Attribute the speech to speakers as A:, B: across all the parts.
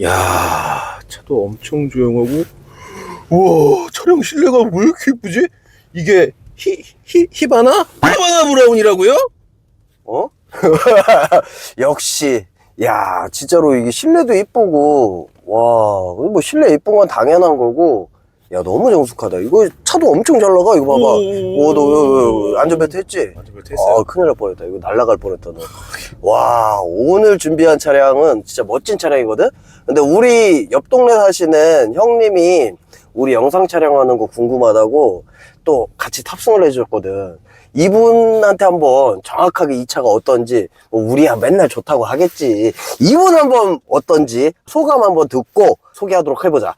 A: 야 차도 엄청 조용하고 우와 차량 실내가 왜 이렇게 이쁘지? 이게 히, 히, 히바나? 히바나 브라운이라고요?
B: 어? 역시 야 진짜로 이게 실내도 이쁘고 와 뭐 실내 이쁜 건 당연한 거고 야 너무 정숙하다. 이거 차도 엄청 잘 나가 이거 봐봐.
A: 오.
B: 오너 안전벨트 했지?
A: 안전벨트 했어요.
B: 아 큰일 날 뻔했다. 이거 날아갈 뻔했다 너. 와 오늘 준비한 차량은 진짜 멋진 차량이거든? 근데 우리 옆 동네 사시는 형님이 우리 영상 촬영하는 거 궁금하다고 또 같이 탑승을 해주셨거든. 이분한테 한번 정확하게 이 차가 어떤지 뭐 우리야 맨날 좋다고 하겠지. 이분 한번 어떤지 소감 한번 듣고 소개하도록 해보자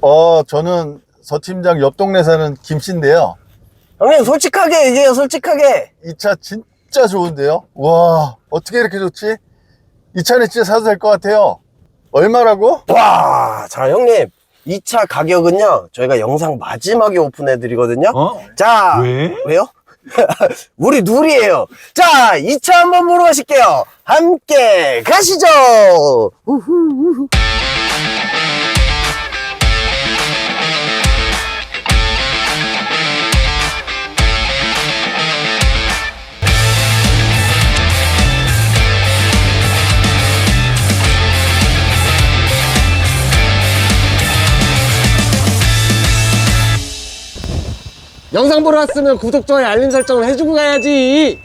C: 어, 저는 서 팀장 옆 동네 사는 김씨인데요.
B: 형님 솔직하게 얘기해요 솔직하게
C: 이 차 진짜 좋은데요? 와, 어떻게 이렇게 좋지? 이 차는 진짜 사도 될 것 같아요. 얼마라고?
B: 와, 자, 형님. 이 차 가격은요, 저희가 영상 마지막에 오픈해 드리거든요.
A: 어?
B: 자,
A: 왜?
B: 왜요? 우리 둘이에요. 자, 이 차 한번 보러 가실게요. 함께 가시죠! 우후, 우후.
D: 영상 보러 왔으면 구독, 좋아요, 알림 설정을 해주고 가야지.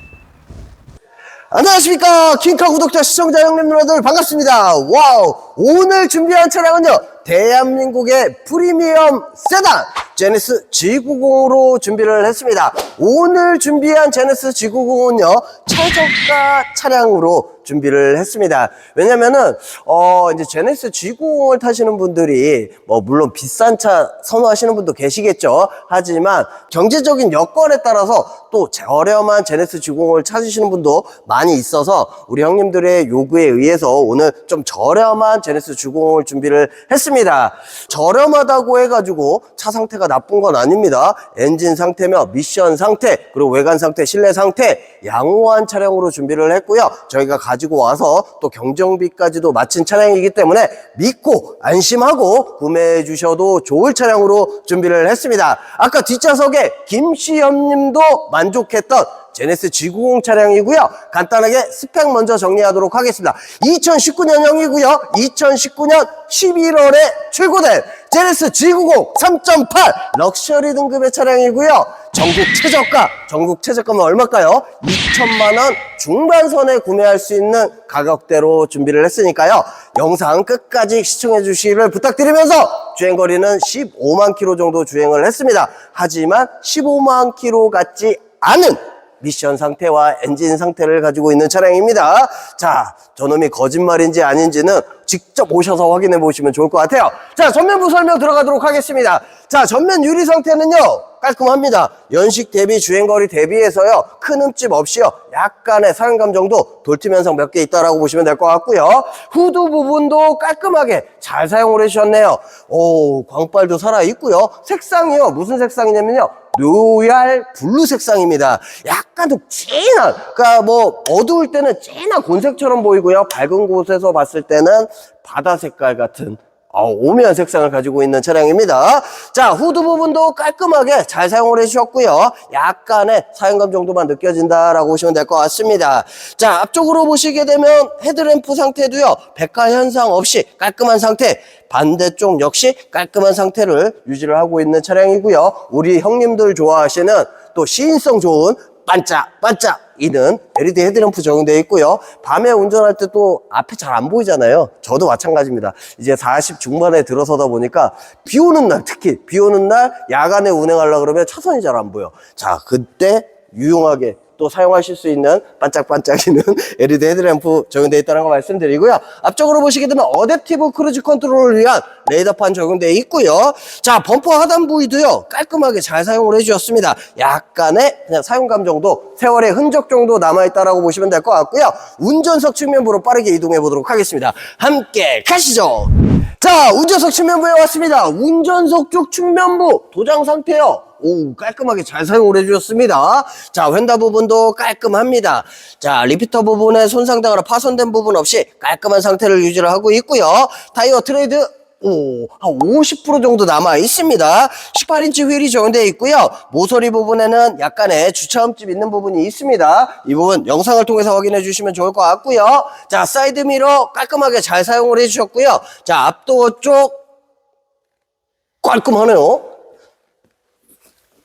B: 안녕하십니까. 킹카 구독자, 시청자, 형님, 누나들 반갑습니다. 와우. 오늘 준비한 차량은요, 대한민국의 프리미엄 세단, 제네스 G90으로 준비를 했습니다. 오늘 준비한 제네스 G90은요, 최저가 차량으로 준비를 했습니다. 왜냐면은, 어, 이제 제네스 G90을 타시는 분들이, 뭐, 물론 비싼 차 선호하시는 분도 계시겠죠. 하지만, 경제적인 여건에 따라서 또 저렴한 제네스 G90을 찾으시는 분도 많이 있어서, 우리 형님들의 요구에 의해서 오늘 좀 저렴한 제네스 G90을 준비를 했습니다. 저렴하다고 해가지고 차 상태가 나쁜 건 아닙니다. 엔진 상태며 미션 상태, 그리고 외관 상태, 실내 상태, 양호한 차량으로 준비를 했고요. 저희가 가 지고 와서 또 경정비까지도 마친 차량이기 때문에 믿고 안심하고 구매해 주셔도 좋을 차량으로 준비를 했습니다. 아까 뒷좌석에 김시현 님도 만족했던 제네스 G90 차량이고요. 간단하게 스펙 먼저 정리하도록 하겠습니다. 2019년형이고요. 2019년 11월에 출고된 제네스 G90 3.8 럭셔리 등급의 차량이고요. 전국 최저가, 전국 최저가는 얼마일까요? 2천만 원 중반선에 구매할 수 있는 가격대로 준비를 했으니까요. 영상 끝까지 시청해 주시기를 부탁드리면서 주행거리는 15만 킬로 정도 주행을 했습니다. 하지만 15만 킬로 같지 않은 미션 상태와 엔진 상태를 가지고 있는 차량입니다. 자, 저놈이 거짓말인지 아닌지는 직접 오셔서 확인해 보시면 좋을 것 같아요. 자, 전면부 설명 들어가도록 하겠습니다. 자, 전면 유리 상태는요, 깔끔합니다. 연식 대비 주행거리 대비해서요, 큰 흠집 없이요, 약간의 사용감 정도 돌팀 현상 몇 개 있다라고 보시면 될 것 같고요. 후드 부분도 깔끔하게 잘 사용을 해주셨네요. 오, 광빨도 살아있고요. 색상이요, 무슨 색상이냐면요, 로얄 블루 색상입니다. 약간 좀 진한, 그러니까 뭐 어두울 때는 진한 곤색처럼 보이고요. 밝은 곳에서 봤을 때는 바다 색깔 같은 어, 오묘한 색상을 가지고 있는 차량입니다. 자, 후드 부분도 깔끔하게 잘 사용을 해주셨고요. 약간의 사용감 정도만 느껴진다라고 보시면 될 것 같습니다. 자, 앞쪽으로 보시게 되면 헤드램프 상태도요. 백화 현상 없이 깔끔한 상태. 반대쪽 역시 깔끔한 상태를 유지를 하고 있는 차량이고요. 우리 형님들 좋아하시는 또 시인성 좋은 반짝반짝 이는 LED 헤드램프 적용되어 있고요. 밤에 운전할 때 또 앞에 잘 안 보이잖아요. 저도 마찬가지입니다. 이제 40 중반에 들어서다 보니까 비 오는 날 특히 비 오는 날 야간에 운행하려 그러면 차선이 잘 안 보여. 자, 그때 유용하게 또 사용하실 수 있는 반짝반짝이는 LED 헤드램프 적용되어 있다는 거 말씀드리고요. 앞쪽으로 보시게 되면 어댑티브 크루즈 컨트롤을 위한 레이더판 적용되어 있고요. 자, 범퍼 하단 부위도요. 깔끔하게 잘 사용을 해주셨습니다. 약간의 그냥 사용감 정도, 세월의 흔적 정도 남아있다라고 보시면 될 것 같고요. 운전석 측면부로 빠르게 이동해 보도록 하겠습니다. 함께 가시죠. 자, 운전석 측면부에 왔습니다. 운전석 쪽 측면부 도장 상태요. 오, 깔끔하게 잘 사용을 해주셨습니다. 자, 휀다 부분도 깔끔합니다. 자, 리피터 부분에 손상되거나 파손된 부분 없이 깔끔한 상태를 유지를 하고 있고요. 타이어 트레이드 오, 한 50% 정도 남아 있습니다. 18인치 휠이 적용되어 있고요. 모서리 부분에는 약간의 주차음집 있는 부분이 있습니다. 이 부분 영상을 통해서 확인해 주시면 좋을 것 같고요. 자, 사이드 미러 깔끔하게 잘 사용을 해 주셨고요. 자, 앞도어 쪽 깔끔하네요.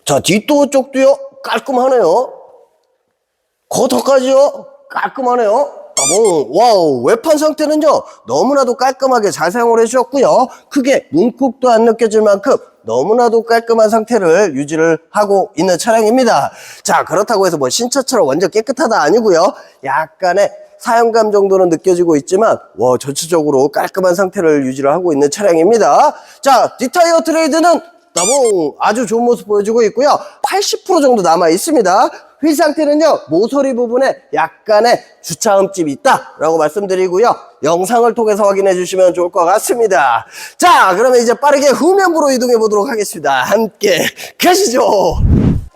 B: 자, 뒷도어 쪽도요. 깔끔하네요. 겉터까지요 깔끔하네요. 따봉. 와우 외판 상태는요 너무나도 깔끔하게 잘 사용을 해주셨고요. 크게 문콕도 안 느껴질 만큼 너무나도 깔끔한 상태를 유지를 하고 있는 차량입니다. 자 그렇다고 해서 뭐 신차처럼 완전 깨끗하다 아니고요. 약간의 사용감 정도는 느껴지고 있지만 와 전체적으로 깔끔한 상태를 유지를 하고 있는 차량입니다. 자 뒷타이어 트레이드는 따봉 아주 좋은 모습 보여주고 있고요. 80% 정도 남아 있습니다 휠 상태는요 모서리 부분에 약간의 주차음집이 있다 라고 말씀드리고요. 영상을 통해서 확인해 주시면 좋을 것 같습니다. 자 그러면 이제 빠르게 후면부로 이동해 보도록 하겠습니다. 함께 가시죠.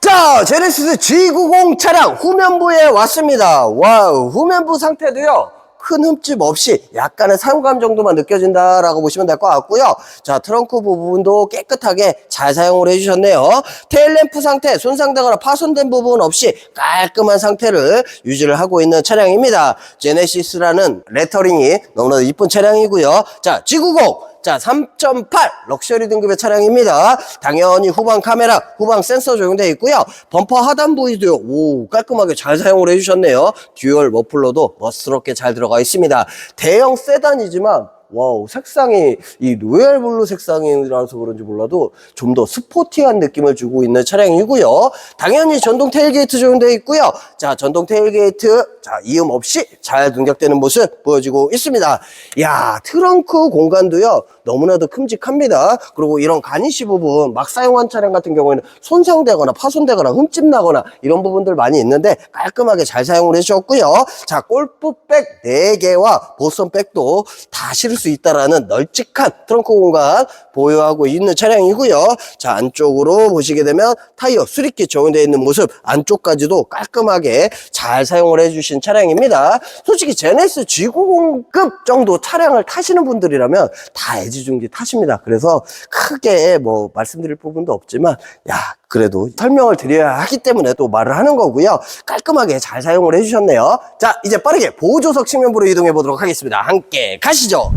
B: 자 제네시스 G90 차량 후면부에 왔습니다. 와우 후면부 상태도요 큰 흠집 없이 약간의 사용감 정도만 느껴진다라고 보시면 될 것 같고요. 자, 트렁크 부분도 깨끗하게 잘 사용을 해주셨네요. 테일램프 상태 손상되거나 파손된 부분 없이 깔끔한 상태를 유지를 하고 있는 차량입니다. 제네시스라는 레터링이 너무나 이쁜 차량이고요. 자, G90 자, 3.8 럭셔리 등급의 차량입니다. 당연히 후방 카메라, 후방 센서 적용되어 있고요. 범퍼 하단 부위도요. 오, 깔끔하게 잘 사용을 해주셨네요. 듀얼 머플러도 멋스럽게 잘 들어가 있습니다. 대형 세단이지만 와우 색상이 이 로얄 블루 색상이라서 그런지 몰라도 좀 더 스포티한 느낌을 주고 있는 차량이고요. 당연히 전동 테일게이트 적용되어 있고요. 자 전동 테일게이트 자 이음 없이 잘 동작되는 모습 보여지고 있습니다. 야 트렁크 공간도요 너무나도 큼직합니다. 그리고 이런 가니시 부분 막 사용한 차량 같은 경우에는 손상되거나 파손되거나 흠집 나거나 이런 부분들 많이 있는데 깔끔하게 잘 사용을 해주셨고요. 자 골프백 4개와 보선백도 다 실을 수 있다라는 널찍한 트렁크 공간 보유하고 있는 차량이고요. 자 안쪽으로 보시게 되면 타이어 수리킷 적용되어 있는 모습 안쪽까지도 깔끔하게 잘 사용을 해주신 차량입니다. 솔직히 제네스 G90급 정도 차량을 타시는 분들이라면 다 애지중지 타십니다. 그래서 크게 뭐 말씀드릴 부분도 없지만 야 그래도 설명을 드려야 하기 때문에 또 말을 하는 거고요. 깔끔하게 잘 사용을 해주셨네요. 자 이제 빠르게 보조석 측면부로 이동해 보도록 하겠습니다. 함께 가시죠.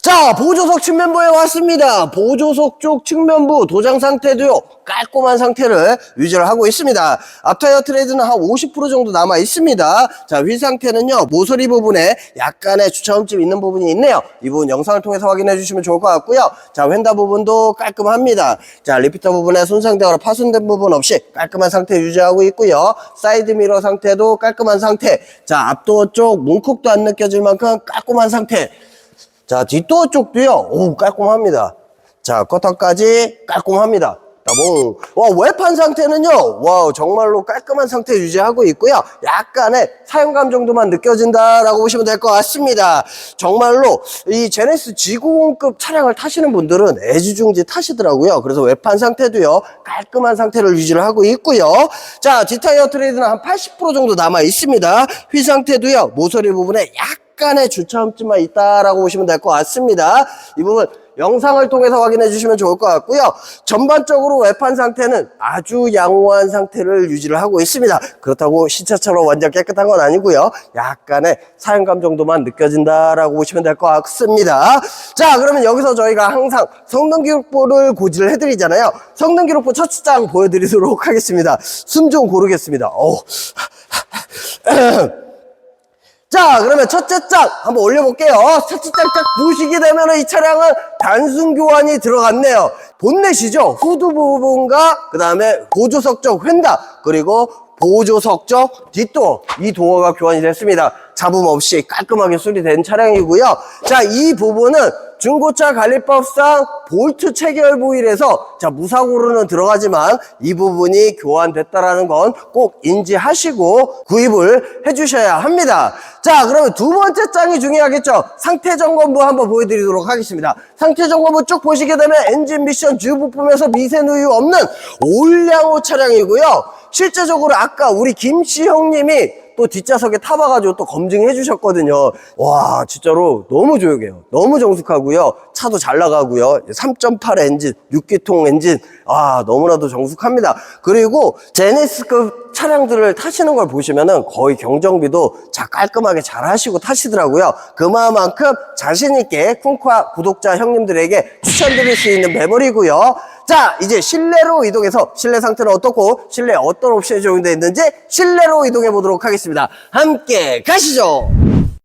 B: 자, 보조석 측면부에 왔습니다. 보조석 쪽 측면부 도장 상태도요, 깔끔한 상태를 유지를 하고 있습니다. 앞타이어 트레이드는 한 50% 정도 남아 있습니다. 자, 휠 상태는요, 모서리 부분에 약간의 주차음집 있는 부분이 있네요. 이 부분 영상을 통해서 확인해 주시면 좋을 것 같고요. 자, 휀다 부분도 깔끔합니다. 자, 리피터 부분에 손상되거나 파손된 부분 없이 깔끔한 상태 유지하고 있고요. 사이드 미러 상태도 깔끔한 상태. 자, 앞도어 쪽 문콕도 안 느껴질 만큼 깔끔한 상태. 자, 뒷도어 쪽도요, 오, 깔끔합니다. 자, 커터까지 깔끔합니다. 따봉. 와, 외판 상태는요, 와, 정말로 깔끔한 상태 유지하고 있고요. 약간의 사용감 정도만 느껴진다라고 보시면 될 것 같습니다. 정말로 이 제네스 G90급 차량을 타시는 분들은 애지중지 타시더라고요. 그래서 외판 상태도요, 깔끔한 상태를 유지를 하고 있고요. 자, 뒷타이어 트레이드는 한 80% 정도 남아 있습니다. 휠 상태도요, 모서리 부분에 약 약간의 주차음집만 있다라고 보시면 될 것 같습니다. 이 부분 영상을 통해서 확인해 주시면 좋을 것 같고요. 전반적으로 외판 상태는 아주 양호한 상태를 유지를 하고 있습니다. 그렇다고 신차처럼 완전 깨끗한 건 아니고요. 약간의 사용감 정도만 느껴진다라고 보시면 될 것 같습니다. 자, 그러면 여기서 저희가 항상 성능 기록부를 고지를 해드리잖아요. 성능 기록부 첫 장 보여드리도록 하겠습니다. 숨 좀 고르겠습니다. 어우. 자, 그러면 첫째 장 한번 올려볼게요. 첫째 장딱 보시게 되면 이 차량은 단순 교환이 들어갔네요. 본넷이죠. 후드 부분과 그 다음에 보조석 쪽 휀다 그리고 보조석 쪽 뒷도어 이 도어가 교환이 됐습니다. 잡음 없이 깔끔하게 수리된 차량이고요. 자, 이 부분은 중고차 관리법상 볼트 체결 부위에서 자 무사고로는 들어가지만 이 부분이 교환됐다라는 건 꼭 인지하시고 구입을 해주셔야 합니다. 자 그러면 두 번째 장이 중요하겠죠. 상태 점검부 한번 보여드리도록 하겠습니다. 상태 점검부 쭉 보시게 되면 엔진 미션 주 부품에서 미세 누 유 없는 올량호 차량이고요. 실제적으로 아까 우리 김씨 형님이 또 뒷좌석에 타봐가지고 또 검증해 주셨거든요. 와, 진짜로 너무 조용해요. 너무 정숙하고요. 차도 잘 나가고요. 3.8 엔진, 6기통 엔진, 아, 너무나도 정숙합니다. 그리고 제네시스급 차량들을 타시는 걸 보시면은 거의 경정비도 자, 깔끔하게 잘 하시고 타시더라고요. 그만큼 자신있게 쿵카 구독자 형님들에게 추천드릴 수 있는 메모리고요. 자, 이제 실내로 이동해서 실내 상태는 어떻고 실내 어떤 옵션이 적용되어 있는지 실내로 이동해 보도록 하겠습니다. 함께 가시죠.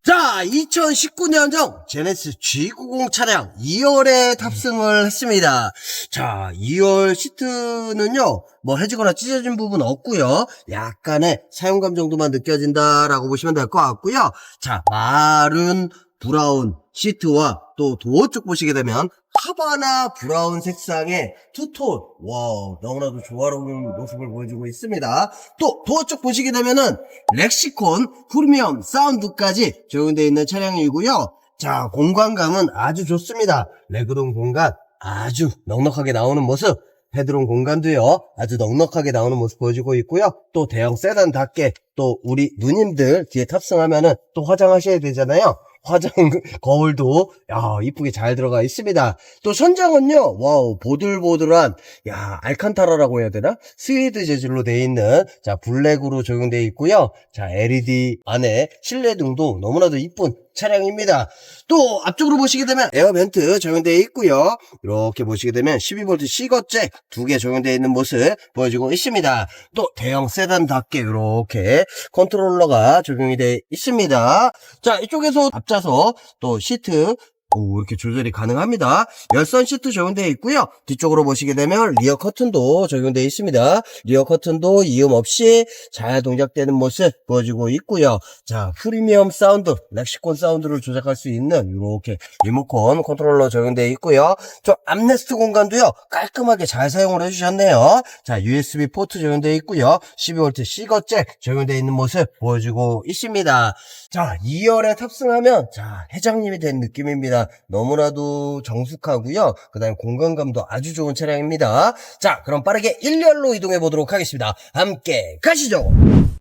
B: 자, 2019년형 제네시스 G90 차량 2열에 탑승을 했습니다. 자, 2열 시트는요, 뭐 해지거나 찢어진 부분 없고요. 약간의 사용감 정도만 느껴진다라고 보시면 될 것 같고요. 자, 마른 브라운 시트와 또 도어 쪽 보시게 되면 하바나 브라운 색상의 투톤. 와 너무나도 조화로운 모습을 보여주고 있습니다. 또 도어 쪽 보시게 되면은 렉시콘 프리미엄 사운드까지 적용되어 있는 차량이고요. 자 공간감은 아주 좋습니다. 레그룸 공간 아주 넉넉하게 나오는 모습. 헤드룸 공간도요 아주 넉넉하게 나오는 모습 보여주고 있고요. 또 대형 세단답게 또 우리 누님들 뒤에 탑승하면은 또 화장하셔야 되잖아요 화장 거울도 야 이쁘게 잘 들어가 있습니다. 또 천장은요 와우 보들보들한 야 알칸타라라고 해야 되나 스웨이드 재질로 되어 있는 자 블랙으로 적용되어 있고요. 자 LED 안에 실내 등도 너무나도 이쁜 차량입니다. 또 앞쪽으로 보시게 되면 에어벤트 적용되어 있고요. 이렇게 보시게 되면 12V C거잭 두 개 적용되어 있는 모습 보여주고 있습니다. 또 대형 세단답게 이렇게 컨트롤러가 적용이 되어 있습니다. 자 이쪽에서 앞좌석 또 시트 오, 이렇게 조절이 가능합니다. 열선 시트 적용되어 있고요. 뒤쪽으로 보시게 되면 리어 커튼도 적용되어 있습니다. 리어 커튼도 이음 없이 잘 동작되는 모습 보여주고 있고요. 자, 프리미엄 사운드, 렉시콘 사운드를 조작할 수 있는 이렇게 리모컨 컨트롤러 적용되어 있고요. 저 암레스트 공간도요. 깔끔하게 잘 사용을 해주셨네요. 자, USB 포트 적용되어 있고요. 12V C거잭 적용되어 있는 모습 보여주고 있습니다. 자, 2열에 탑승하면 자, 회장님이 된 느낌입니다. 너무나도 정숙하고요. 그 다음에 공간감도 아주 좋은 차량입니다. 자, 그럼 빠르게 1열로 이동해 보도록 하겠습니다. 함께 가시죠.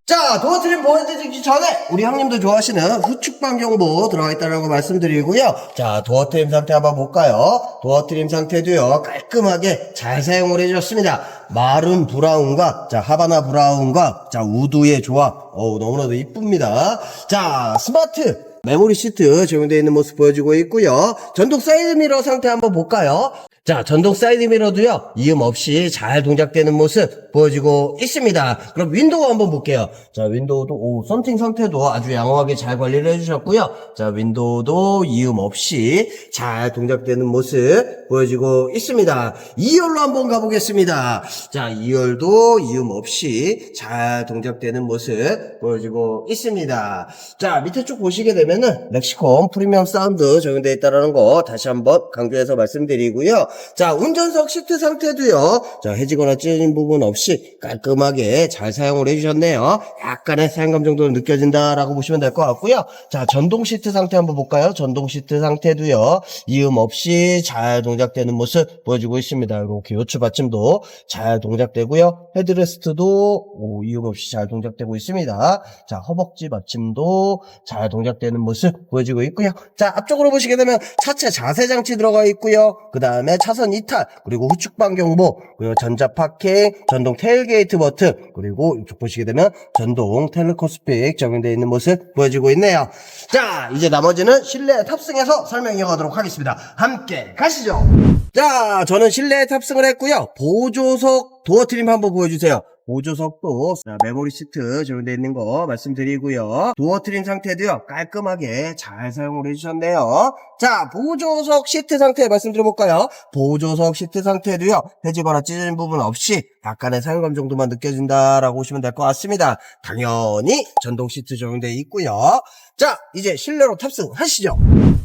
B: 자, 도어 트림 보여드리기 전에 우리 형님도 좋아하시는 후측방 경보 들어가 있다는 거 말씀드리고요. 자, 도어 트림 상태 한번 볼까요? 도어 트림 상태도요. 깔끔하게 잘 사용을 해주셨습니다. 마른 브라운과 자 하바나 브라운과 자 우드의 조합 어우 너무나도 이쁩니다 자 스마트 메모리 시트 적용되어 있는 모습 보여주고 있고요. 전동 사이드 미러 상태 한번 볼까요 자 전동 사이드 미러도요 이음 없이 잘 동작되는 모습 보여주고 있습니다. 그럼 윈도우 한번 볼게요. 자 윈도우도 오 썬팅 상태도 아주 양호하게 잘 관리를 해주셨고요. 자 윈도우도 이음 없이 잘 동작되는 모습 보여주고 있습니다. 2열로 한번 가보겠습니다. 자 2열도 이음 없이 잘 동작되는 모습 보여주고 있습니다. 자 밑에 쭉 보시게 되면은 렉시콘 프리미엄 사운드 적용되어 있다는 거 다시 한번 강조해서 말씀드리고요 자 운전석 시트 상태도요. 자 해지거나 찢어진 부분 없이 깔끔하게 잘 사용을 해주셨네요. 약간의 사용감 정도는 느껴진다라고 보시면 될 것 같고요. 자 전동 시트 상태 한번 볼까요? 전동 시트 상태도요. 이음 없이 잘 동작되는 모습 보여주고 있습니다. 이렇게 요추 받침도 잘 동작되고요. 헤드레스트도 오, 이음 없이 잘 동작되고 있습니다. 자 허벅지 받침도 잘 동작되는 모습 보여지고 있고요. 자 앞쪽으로 보시게 되면 차체 자세 장치 들어가 있고요. 그 다음에 차선 이탈 그리고 후측방 경보 그리고 전자 파킹 전동 테일게이트 버튼 그리고 이쪽 보시게 되면 전동 텔레코스픽 적용되어 있는 모습 보여지고 있네요. 자 이제 나머지는 실내에 탑승해서 설명 이어가도록 하겠습니다. 함께 가시죠. 자 저는 실내에 탑승을 했고요. 보조석 도어 트림 한번 보여주세요 보조석도 자, 메모리 시트 적용되어 있는 거 말씀드리고요. 도어 트림 상태도요. 깔끔하게 잘 사용을 해주셨네요. 자, 보조석 시트 상태 말씀드려볼까요? 보조석 시트 상태도요. 해지거나 찢어진 부분 없이 약간의 사용감 정도만 느껴진다라고 보시면 될 것 같습니다. 당연히 전동 시트 적용되어 있고요. 자, 이제 실내로 탑승하시죠.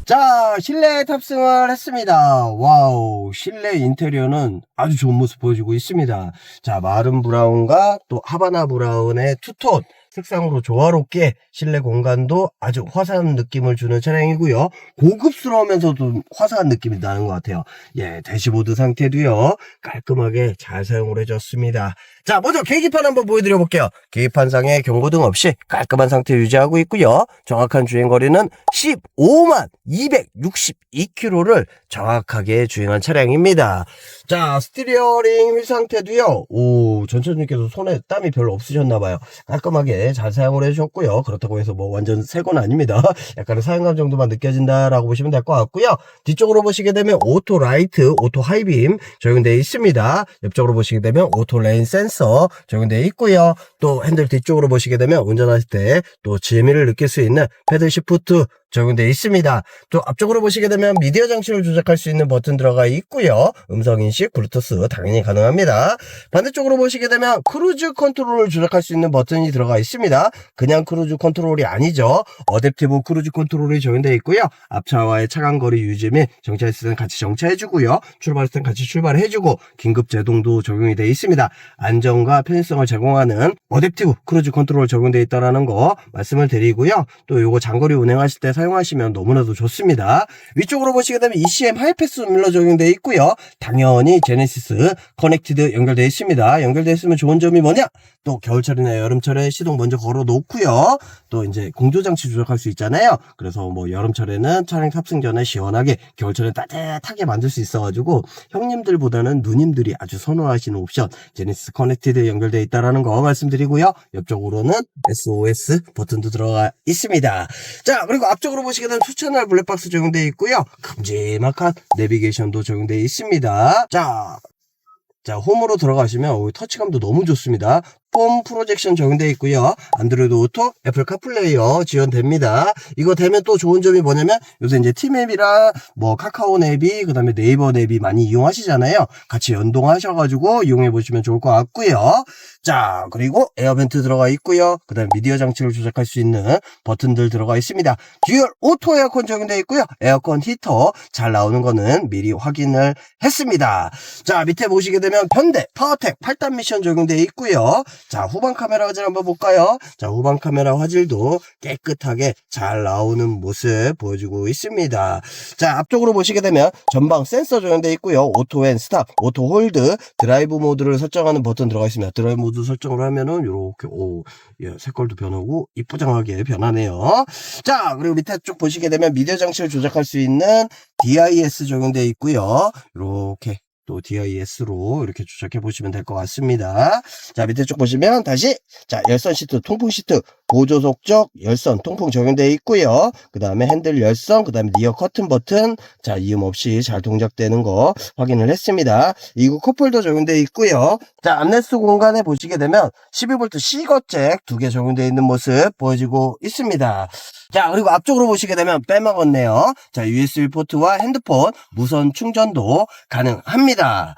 B: 자, 실내 탑승을 했습니다. 와우, 실내 인테리어는 아주 좋은 모습 보여주고 있습니다. 자, 마른 브라운과 또 하바나 브라운의 투톤. 색상으로 조화롭게 실내 공간도 아주 화사한 느낌을 주는 차량이고요. 고급스러우면서도 화사한 느낌이 나는 것 같아요. 예, 대시보드 상태도요. 깔끔하게 잘 사용을 해줬습니다. 자, 먼저 계기판 한번 보여드려 볼게요. 계기판상에 경고등 없이 깔끔한 상태 유지하고 있고요. 정확한 주행거리는 15만 262km를 정확하게 주행한 차량입니다. 자, 스티리어링 휠 상태도요. 오, 전처님께서 손에 땀이 별로 없으셨나봐요. 깔끔하게 잘 사용을 해주셨고요. 그렇다고 해서 뭐 완전 새 건 아닙니다. 약간의 사용감 정도만 느껴진다라고 보시면 될 것 같고요. 뒤쪽으로 보시게 되면 오토 라이트, 오토 하이빔 적용되어 있습니다. 옆쪽으로 보시게 되면 오토 레인 센서 적용되어 있고요. 또 핸들 뒤쪽으로 보시게 되면 운전하실 때 또 재미를 느낄 수 있는 패들 시프트 적용되어 있습니다. 또 앞쪽으로 보시게 되면 미디어 장치를 조작할 수 있는 버튼 들어가 있고요. 음성 인식, 블루투스 당연히 가능합니다. 반대쪽으로 보시게 되면 크루즈 컨트롤을 조작할 수 있는 버튼이 들어가 있습니다. 그냥 크루즈 컨트롤이 아니죠. 어댑티브 크루즈 컨트롤이 적용되어 있고요. 앞차와의 차간 거리 유지 및 정차했을 때는 같이 정차해주고요. 출발했을 때는 같이 출발해주고 긴급 제동도 적용이 되어 있습니다. 안정과 편의성을 제공하는 어댑티브 크루즈 컨트롤 적용되어 있다는 거 말씀을 드리고요. 또 요거 장거리 운행하실 때 사용하시면 너무나도 좋습니다. 위쪽으로 보시게 되면 ECM 하이패스 밀러 적용되어 있고요. 당연히 제네시스 커넥티드 연결되어 있습니다. 연결되어 있으면 좋은 점이 뭐냐? 또 겨울철이나 여름철에 시동 먼저 걸어 놓고요. 또 이제 공조장치 조작할 수 있잖아요. 그래서 뭐 여름철에는 차량 탑승 전에 시원하게 겨울철에 따뜻하게 만들 수 있어가지고 형님들보다는 누님들이 아주 선호하시는 옵션 제네시스 커넥티드 연결되어 있다라는 거 말씀드리고요. 옆쪽으로는 SOS 버튼도 들어가 있습니다. 자 그리고 앞쪽으로 보시게 되면 투채널 블랙박스 적용되어 있고요. 큼지막한 내비게이션도 적용되어 있습니다. 자 자, 홈으로 들어가시면 오, 터치감도 너무 좋습니다. 폼 프로젝션 적용되어 있고요. 안드로이드 오토, 애플 카플레이어 지원됩니다. 이거 되면 또 좋은 점이 뭐냐면 요새 이제 티맵이랑 뭐 카카오 앱이 그다음에 네이버 앱이 많이 이용하시잖아요. 같이 연동하셔가지고 이용해 보시면 좋을 것 같고요. 자, 그리고 에어벤트 들어가 있고요. 그다음에 미디어 장치를 조작할 수 있는 버튼들 들어가 있습니다. 듀얼 오토 에어컨 적용되어 있고요. 에어컨 히터 잘 나오는 거는 미리 확인을 했습니다. 자, 밑에 보시게 되면 현대 파워텍 8단 미션 적용되어 있고요. 자, 후방 카메라 화질 한번 볼까요? 자, 후방 카메라 화질도 깨끗하게 잘 나오는 모습 보여주고 있습니다. 자, 앞쪽으로 보시게 되면 전방 센서 적용되어 있고요. 오토 앤 스탑, 오토 홀드, 드라이브 모드를 설정하는 버튼 들어가 있습니다. 드라이브 모드 설정을 하면은 이렇게 오, 예, 색깔도 변하고 이쁘장하게 변하네요. 자, 그리고 밑에 쭉 보시게 되면 미디어 장치를 조작할 수 있는 DIS 적용되어 있고요. 이렇게 또 DIS로 이렇게 조작해 보시면 될 것 같습니다. 자, 밑에 쭉 보시면 다시 자, 열선 시트, 통풍 시트, 보조속적 열선, 통풍 적용되어 있고요. 그 다음에 핸들 열선, 그 다음에 리어 커튼 버튼, 자, 이음 없이 잘 동작되는 거 확인을 했습니다. 이구 컵홀더 적용되어 있고요. 자, 암레스 공간에 보시게 되면 12V C거잭 두 개 적용되어 있는 모습 보여지고 있습니다. 자, 그리고 앞쪽으로 보시게 되면 빼먹었네요. 자, USB 포트와 핸드폰 무선 충전도 가능합니다.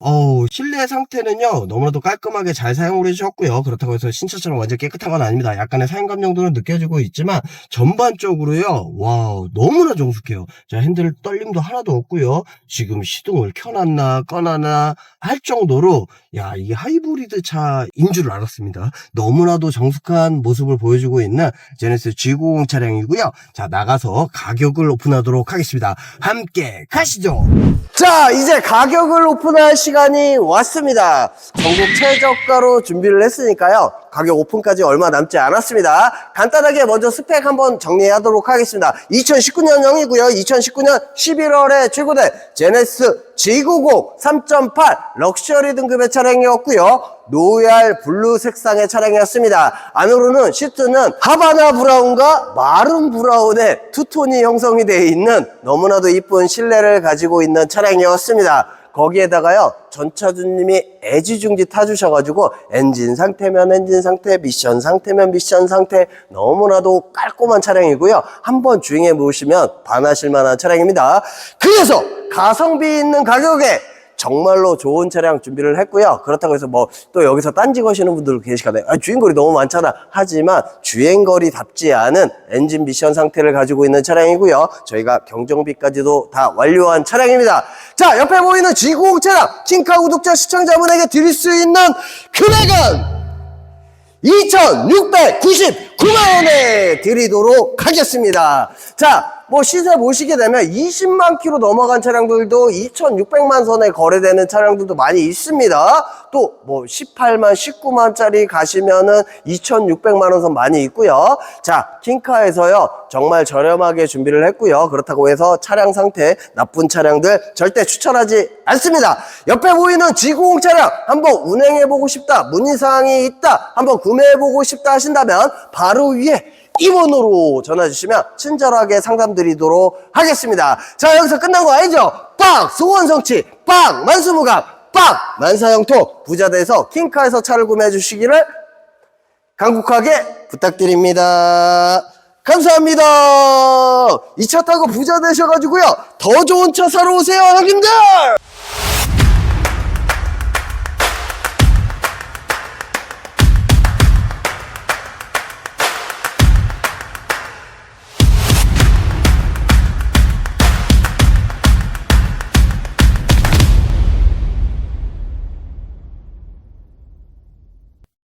B: 어우, 실내 상태는요, 너무나도 깔끔하게 잘 사용을 해주셨고요. 그렇다고 해서 신차처럼 완전 깨끗한 건 아닙니다. 약간의 사용감 정도는 느껴지고 있지만, 전반적으로요, 와 너무나 정숙해요. 자, 핸들 떨림도 하나도 없고요. 지금 시동을 켜놨나, 꺼놨나 할 정도로, 야, 이게 하이브리드 차인 줄 알았습니다. 너무나도 정숙한 모습을 보여주고 있는 제네시스 G90 차량이고요. 자, 나가서 가격을 오픈하도록 하겠습니다. 함께 가시죠! 자, 이제 가격을 오픈할 시 간이 왔습니다. 전국 최저가로 준비를 했으니까요. 가격 오픈까지 얼마 남지 않았습니다. 간단하게 먼저 스펙 한번 정리하도록 하겠습니다. 2019년형이고요. 2019년 11월에 출고된 제네스 G90 3.8 럭셔리 등급의 차량이었고요. 로얄 블루 색상의 차량이었습니다. 안으로는 시트는 하바나 브라운과 마른 브라운의 투톤이 형성이 되어 있는 너무나도 이쁜 실내를 가지고 있는 차량이었습니다. 거기에다가요 전차주님이 애지중지 타주셔가지고 엔진 상태면 엔진 상태 미션 상태면 미션 상태 너무나도 깔끔한 차량이고요. 한번 주행해 보시면 반하실 만한 차량입니다. 그래서 가성비 있는 가격에 정말로 좋은 차량 준비를 했고요. 그렇다고 해서 뭐 또 여기서 딴지 거시는 분들 계시거든요. 아, 주행거리 너무 많잖아. 하지만 주행거리답지 않은 엔진 미션 상태를 가지고 있는 차량이고요. 저희가 경정비까지도 다 완료한 차량입니다. 자, 옆에 보이는 G90 차량 킹카 구독자 시청자분에게 드릴 수 있는 금액은 2,699만 원에 드리도록 하겠습니다. 자, 뭐 시세 보시게 되면 20만 킬로 넘어간 차량들도 2,600만 선에 거래되는 차량들도 많이 있습니다. 또 뭐 18만, 19만짜리 가시면은 2,600만 원 선 많이 있고요. 자, 킹카에서요. 정말 저렴하게 준비를 했고요. 그렇다고 해서 차량 상태 나쁜 차량들 절대 추천하지 않습니다. 옆에 보이는 G90 차량 한번 운행해 보고 싶다. 문의 사항이 있다. 한번 구매해 보고 싶다 하신다면 바로 위에 이번으로 전화 주시면 친절하게 상담 드리도록 하겠습니다. 자, 여기서 끝난 거 아니죠? 빵! 소원성취! 빵! 만수무강! 빵! 만사형통! 부자대에서 킹카에서 차를 구매해 주시기를 간곡하게 부탁드립니다. 감사합니다. 이 차 타고 부자 되셔가지고요. 더 좋은 차 사러 오세요, 형님들!